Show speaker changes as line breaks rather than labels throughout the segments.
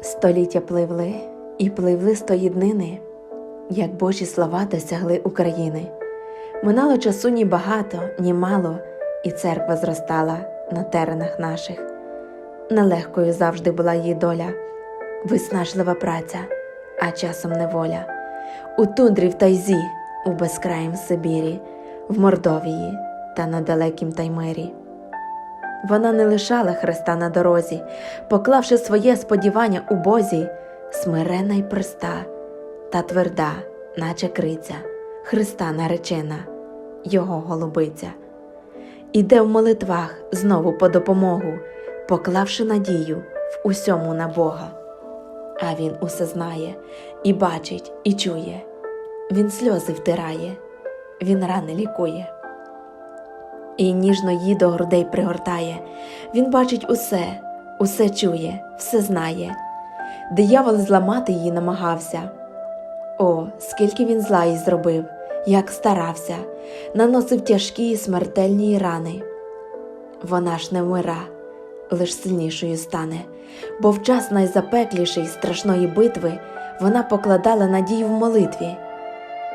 Століття пливли і пливли стої днини, як Божі слова досягли України. Минало часу ні багато, ні мало, і церква зростала на теренах наших. Нелегкою завжди була її доля, виснажлива праця, а часом неволя. У тундрі в тайзі, у безкраїм Сибірі, в Мордовії та на далекім Таймирі. Вона не лишала Христа на дорозі, поклавши своє сподівання у Бозі, смирена й проста, та тверда, наче криця, Христа наречена, Його голубиця. Іде в молитвах знову по допомогу, поклавши надію в усьому на Бога. А Він усе знає, і бачить, і чує. Він сльози втирає, він рани лікує і ніжно її до грудей пригортає. Він бачить усе, усе чує, все знає. Диявол зламати її намагався. О, скільки він зла їй зробив, як старався, наносив тяжкі і смертельні рани. Вона ж не вмира, лиш сильнішою стане, бо в час найзапекліший страшної битви вона покладала надію в молитві,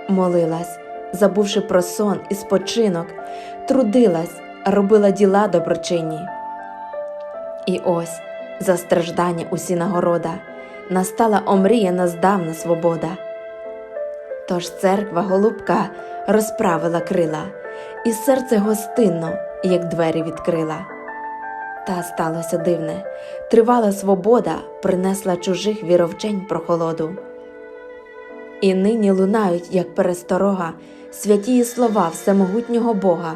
молилась, забувши про сон і спочинок, трудилась, робила діла доброчинні. І ось за страждання усі нагорода, настала омріяна здавна свобода. Тож церква голубка розправила крила, і серце гостинно, як двері відкрила. Та сталося дивне, тривала свобода, принесла чужих віровчень прохолоду. І нині лунають, як пересторога, святії слова всемогутнього Бога,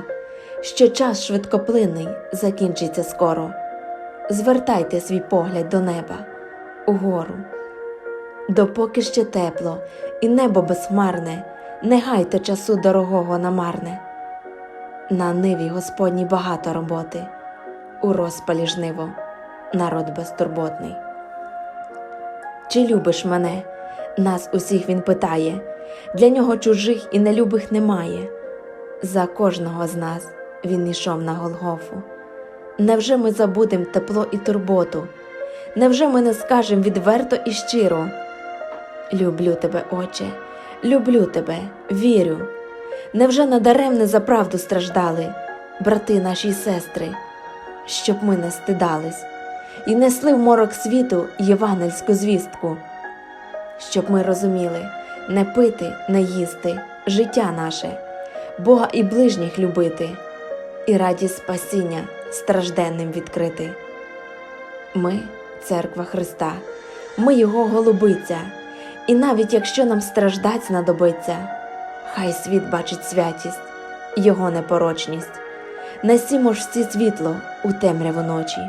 що час швидкоплинний закінчиться скоро. Звертайте свій погляд до неба, угору. Допоки ще тепло, і небо безхмарне, не гайте часу дорогого намарне. На ниві Господній багато роботи, у розпалі жниво, народ безтурботний. Чи любиш мене? Нас усіх він питає, для нього чужих і нелюбих немає. За кожного з нас він ішов на Голгофу. Невже ми забудем тепло і турботу? Невже ми не скажем відверто і щиро? Люблю тебе, Отче, люблю тебе, вірю. Невже надаремне за правду страждали, брати наші й сестри, щоб ми не стидались і несли в морок світу євангельську звістку, щоб ми розуміли не пити, не їсти, життя наше, Бога і ближніх любити, і радість спасіння стражденним відкрити. Ми церква Христа, ми Його голубиця, і навіть якщо нам страждать знадобиться, хай світ бачить святість, Його непорочність, несімо ж всі світло у темряву ночі.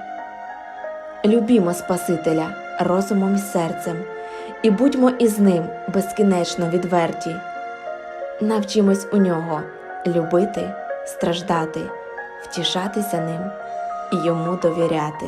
Любімо Спасителя розумом і серцем, і будьмо із ним безкінечно відверті. Навчимось у нього любити, страждати, втішатися ним і йому довіряти.